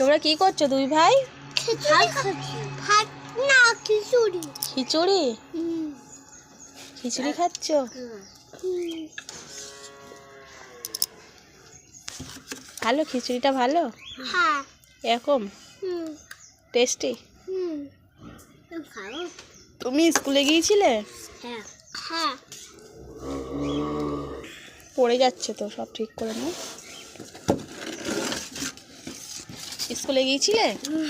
তোমরা কি করছ দুই ভাই? ভাত না খিচুড়ি। খিচুড়ি? খিচুড়ি খাচ্ছ? ভালো খিচুড়িটা ভালো? হ্যাঁ। এরকম? টেস্টি? তুমি স্কুলে গিয়েছিলে? হ্যাঁ। হ্যাঁ। পড়ে যাচ্ছে তো সব ঠিক করে নাও। স্কুলে গিয়েছিলে?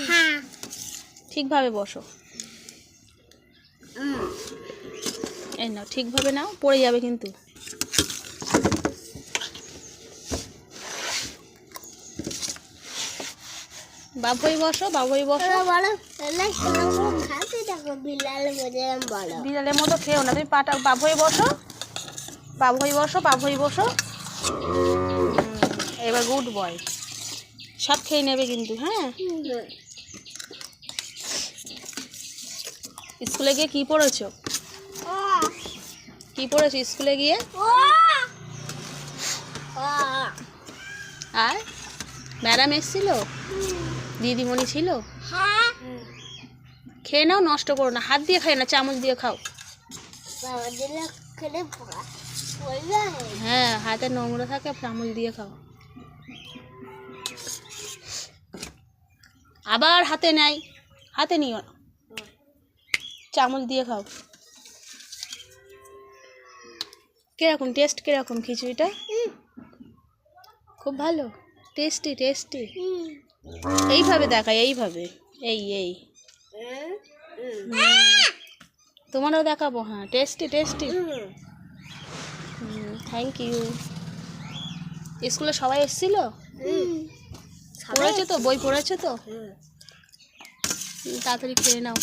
হ্যাঁ। ঠিকভাবে বসো। এই নাও ঠিকভাবে নাও পড়ে যাবে কিন্তু। বাবুই বসো বাবুই বসো। বিড়ালের মতো খেও না তুমি পাটা বাবুই বসো। বাবুই বসো বাবুই বসো। এবার গুড বয়। সব খেয়ে নেবে কিন্তু হ্যাঁ? স্কুলে গিয়ে কি পড়েছো? কি পড়েছো স্কুলে গিয়ে? আর? ম্যাডাম এসেছিল? দিদিমণি ছিল? খেয়ে নাও নষ্ট করো না হাত দিয়ে খাই না চামচ দিয়ে খাও। হ্যাঁ হাতে নোংরা থাকে চামচ দিয়ে খাও। আবার হাতে নেয়। হাতে নিও না। চামচ দিয়ে খাও। কীরকম টেস্ট কীরকম খিচুড়িটা? খুব ভালো। টেস্টি টেস্টি এইভাবে দেখায় এইভাবে। এই এই। তোমারও দেখাবো হ্যাঁ। টেস্টি টেস্টি থ্যাংক ইউ স্কুলে সবাই এসেছিল? পড়েছে তো? বই পড়েছে তো? তাড়াতাড়ি খেয়ে নাও।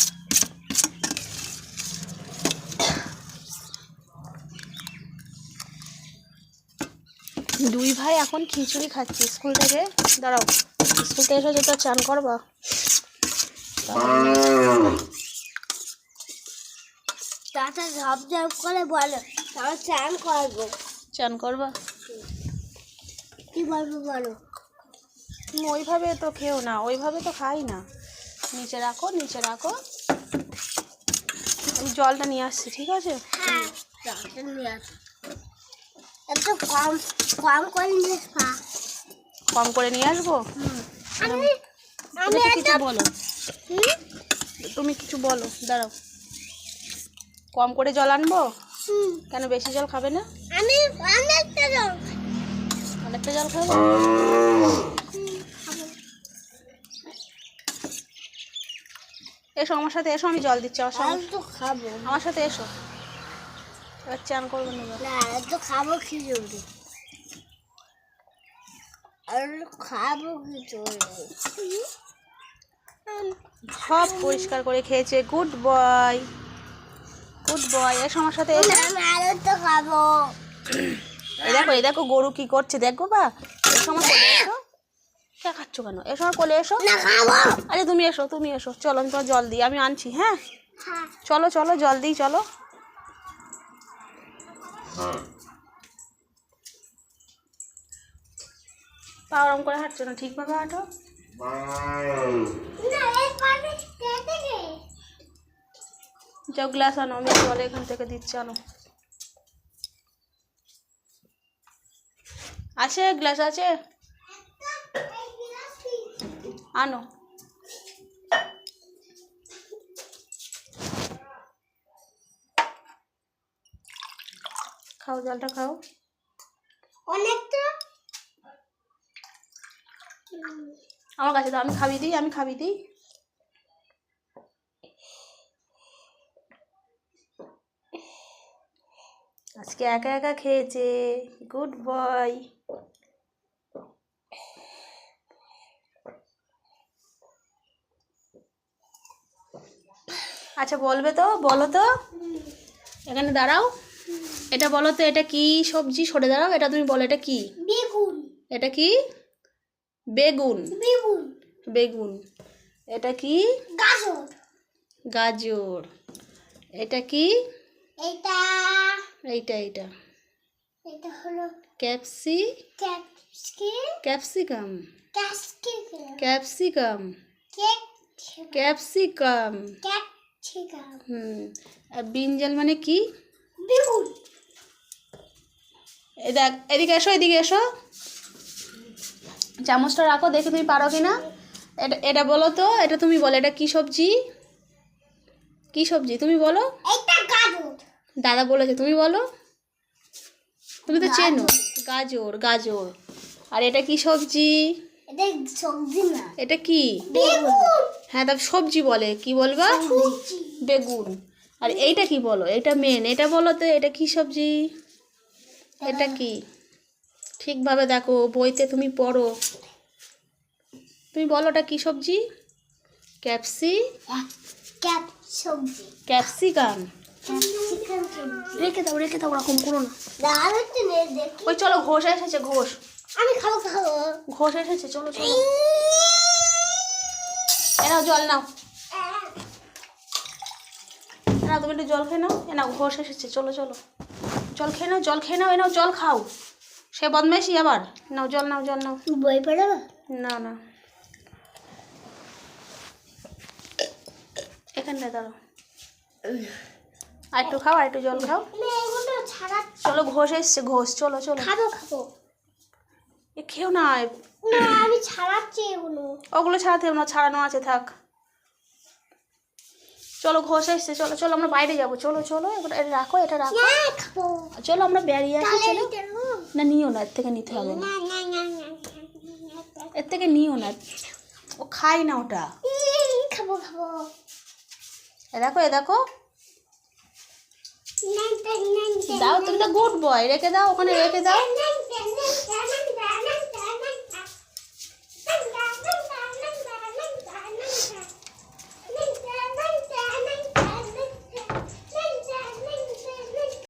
দুই ভাই এখন খিচুড়ি খাচ্ছি। স্কুল থেকে? দাঁড়াও। স্কুল থেকে এসে তো চান করবা। তাতে ঝপ ঝপ করে বলো। চান করব। চান করবা? কি বলব বলো? ওইভাবে তো খেও না ওইভাবে তো খাই না। নিচে রাখো নিচে রাখো। আমি জলটা নিয়ে আসছি ঠিক আছে? হ্যাঁ নিয়ে আসো। একটু কম করে নিয়ে খা কম করে নিয়ে আসব? তুমি কিছু বলো। তুমি কিছু বলো দাঁড়াও। কম করে জল আনব? কেন বেশি জল খাবে না? আমি অনেকটা জল অনেকটা জল খাবে? এসো আমার সাথে এসো আমি জল দিচ্ছি আমার সাথে তো খাব। আমার সাথে এসো। এবার চান করব না তো খাব খিচুড়ি আর খাব খিচুড়ি সব পরিষ্কার করে খেয়েছে। Good boy. Good boy. এসো আমার সাথে এসো। আমি আরও তো খাব। এই দেখো এই দেখো গরু কি করছে। দেখো বা। এসো আমার কোলে এসো। দেখাচ্ছ কেন? এসো কোলে এসো। আরে তুমি এসো তুমি এসো। চলো আমি তোমার জল দিই আমি আনছি হ্যাঁ? হ্যাঁ। চলো চলো জল দিই চলো। পা ওরম করে হাঁটছো না? ঠিকভাবে হাঁটো। যাও গ্লাস আনো আমি জল এখান থেকে দিচ্ছি আনো। আছে গ্লাস আছে? আনো। খাও জলটা খাও। অনেকটা। আমার কাছে দাও আমি খাবি দিই আমি খাবি দিই। আজকে একা একা খেয়েছে। Good boy. আচ্ছা বলবে তো বলো তো। এখানে দাঁড়াও। এটা বলো তো এটা কি সবজি? সরে দাঁড়াও এটা তুমি বলো এটা কি? বেগুন। এটা কি? বেগুন। বেগুন। বেগুন। এটা কি? গাজর। গাজর। এটা কি? এটা এইটা এইটা। এটা হলো ক্যাপসি। ক্যাপসিকাম। ক্যাপসিকাম। ক্যাপসিকাম। ক্যাপসিকাম। হুম আর ব্রিঞ্জাল মানে কি? বেগুন। এই দেখ এদিকে এসো এদিকে এসো। চামচটা রাখো দেখে তুমি পারো কি না এটা এটা বলো তো এটা তুমি বলো এটা কি সবজি? কি সবজি? তুমি বলো। এটা গাজর। দাদা বলেছে তুমি বলো। তুমি তো চেনো। গাজর গাজর। আর এটা কি সবজি? এটা সবজি না। এটা কি? বেগুন। হ্যাঁ তা সবজি বলে। কি বলবা বেগুন। আর এইটা কি বলো? এটা মেন এটা বলো তো এটা কি সবজি? এটা কি? ঠিকভাবে দেখো বইতে তুমি পড়ো। তুমি বলো এটা কি সবজি? ক্যাপসি? ক্যাপসিকাম। রেখে দাও রেখে দাও ওরকম করো না। ওই চলো ঘোষ এসেছে ঘোষ। আমি খাব খাব। ঘোষ এসেছে চলো চলো। এ নাও জল নাও। নাও তুমি একটু জল খেয়ে নাও। এ নাও ঘোষ এসেছে চলো চলো। জল খেয়ে নাও জল খেয়ে নাও এ নাও জল খাও। সে বদমাইশি আবার। নাও জল নাও জল নাও। বই পড়াবো? না না। এখানটা দাঁড়ো আর একটু খাও আর একটু জল খাও। চলো ঘোষ এসছে ঘোষ। চলো চলো। খাব খাব। এ খেও না না আমি ছাড়াচ্ছি এগুলো ওগুলো ছাড়াতে হবে না ছাড়ানো আছে থাক চলো ঘোষ এসছে চলো চলো আমরা বাইরে যাব চলো চলো এটা রাখো এটা রাখো চলো আমরা বেরিয়ে আসি চলো না নিও না এর থেকে নিতে হবে না এর থেকে নিও না ও খাই না ওটা খাব খাব এ দেখো এ দেখো দাও তুমি তো গুড বয় রেখে দাও ওখানে রেখে দাও